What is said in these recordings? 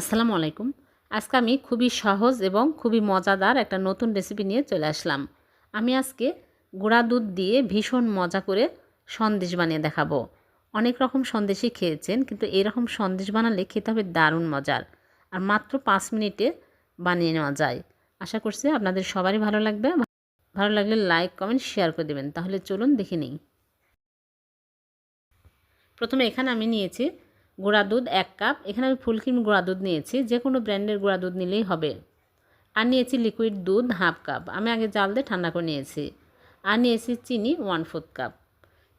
আসসালামু আলাইকুম। আজকে আমি খুবই সহজ এবং খুবই মজাদার একটা নতুন রেসিপি নিয়ে চলে আসলাম। আমি আজকে গুঁড়া দুধ দিয়ে ভীষণ মজা করে সন্দেশ বানিয়ে দেখাবো। অনেক রকম সন্দেশই খেয়েছেন, কিন্তু এরকম সন্দেশ বানালে খেতে হবে দারুণ মজার। আর মাত্র পাঁচ মিনিটে বানিয়ে নেওয়া যায়। আশা করছি আপনাদের সবারই ভালো লাগবে। ভালো লাগলে লাইক, কমেন্ট শেয়ার করে দেবেন। তাহলে চলুন দেখে নিই। প্রথমে এখানে আমি নিয়েছি গুঁড়া দুধ এক কাপ। এখানে আমি ফুল ক্রিম গুঁড়া দুধ নিয়েছি যে কোনো ব্র্যান্ডের গুঁড়া দুধ নিলেই হবে। আর নিয়েছি লিকুইড দুধ হাফ কাপ। আমি আগে জাল দিয়ে ঠান্ডা করে নিয়েছি। আর নিয়েছি চিনি ওয়ান ফোর্থ কাপ।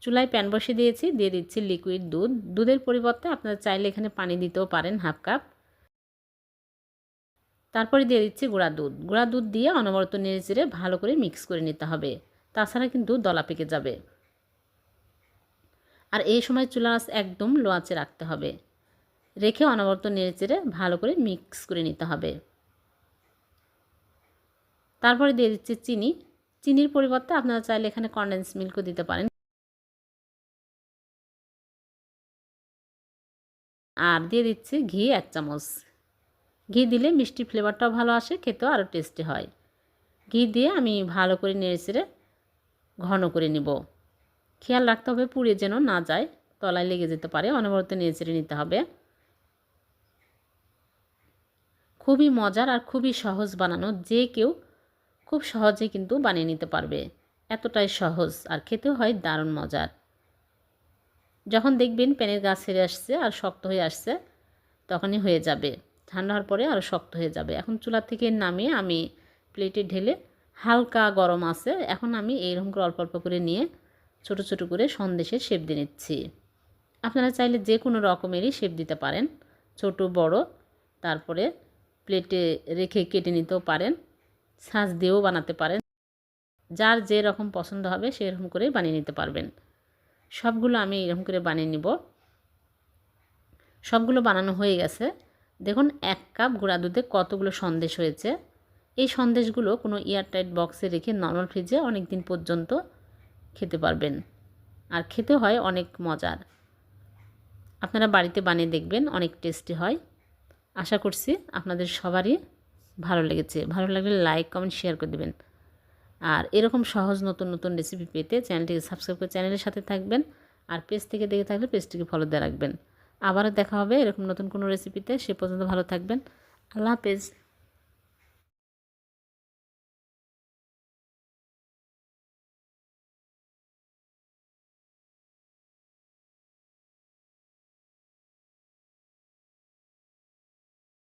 চুলায় প্যান বসিয়ে দিয়েছি, দিয়ে দিচ্ছি লিকুইড দুধ। দুধের পরিবর্তে আপনারা চাইলে এখানে পানি দিতেও পারেন হাফ কাপ। তারপরে দিয়ে দিচ্ছি গুঁড়া দুধ। গুঁড়া দুধ দিয়ে অনবরত নেড়ে চেড়ে ভালো করে মিক্স করে নিতে হবে। তাছাড়া কিন্তু দলা পেকে যাবে। আর এই সময় চুলা আঁচ একদম লো আঁচে রাখতে হবে। রেখে অনবরত নেড়েচেড়ে ভালো করে মিক্স করে নিতে হবে। তারপরে দিয়ে দিচ্ছি চিনি। চিনির পরিবর্তে আপনারা চাইলে এখানে কন্ডেন্স মিল্কও দিতে পারেন। আর দিয়ে দিচ্ছি ঘি এক চামচ। ঘি দিলে মিষ্টি ফ্লেভারটাও ভালো আসে, খেতেও আরও টেস্টি হয়। ঘি দিয়ে আমি ভালো করে নেড়েচেড়ে ঘন করে নিব। খেয়াল রাখতে হবে পুড়ে যেন না যায়, তলায় লেগে যেতে পারে, অনবরত নেড়ে নিতে হবে। খুবই মজার আর খুবই সহজ বানানো, যে কেউ খুব সহজে কিন্তু বানিয়ে নিতে পারবে। এতটাই সহজ আর খেতেও হয় দারুণ মজার। যখন দেখবেন প্যানের গাছ ছেড়ে আসছে আর শক্ত হয়ে আসছে, তখনই হয়ে যাবে। ঠান্ডা হওয়ার পরে আরও শক্ত হয়ে যাবে। এখন চুলা থেকে নামিয়ে আমি প্লেটে ঢেলে হালকা গরম আছে, এখন আমি এইরকম করে অল্প অল্প করে নিয়ে ছোট ছোট করে সন্দেশের শেপ দিয়ে নিচ্ছি। আপনারা চাইলে যে কোনো রকমেরই শেপ দিতে পারেন। ছোট, বড়, তারপরে প্লেটে রেখে কেটে নিতেও পারেন। সাজ দিয়েও বানাতে পারেন। যার যে রকম পছন্দ হবে সেরকম করে বানিয়ে নিতে পারবেন। সবগুলো আমি এরকম করে বানিয়ে নিব। সবগুলো বানানো হয়ে গেছে। দেখুন, এক কাপ গুঁড়া দুধে কতগুলো সন্দেশ হয়েছে। এই সন্দেশগুলো কোনো এয়ারটাইট বক্সে রেখে নর্মাল ফ্রিজে অনেক দিন পর্যন্ত খেতে পারবেন। আর খেতে হয় অনেক মজার। আপনারা বাড়িতে বানিয়ে দেখবেন, অনেক টেস্টি হয়। আশা করছি আপনাদের সবারই ভালো লেগেছে। ভালো লাগলে লাইক, কমেন্ট, শেয়ার করে দেবেন। আর এরকম সহজ নতুন নতুন রেসিপি পেতে চ্যানেলটিকে সাবস্ক্রাইব করে চ্যানেলের সাথে থাকবেন। আর পেজ থেকে দেখে থাকলে পেজটিকে ফলো দিয়ে রাখবেন। আবারও দেখা হবে এরকম নতুন কোনো রেসিপিতে সে পর্যন্ত ভালো থাকবেন। আল্লাহ হাফেজ।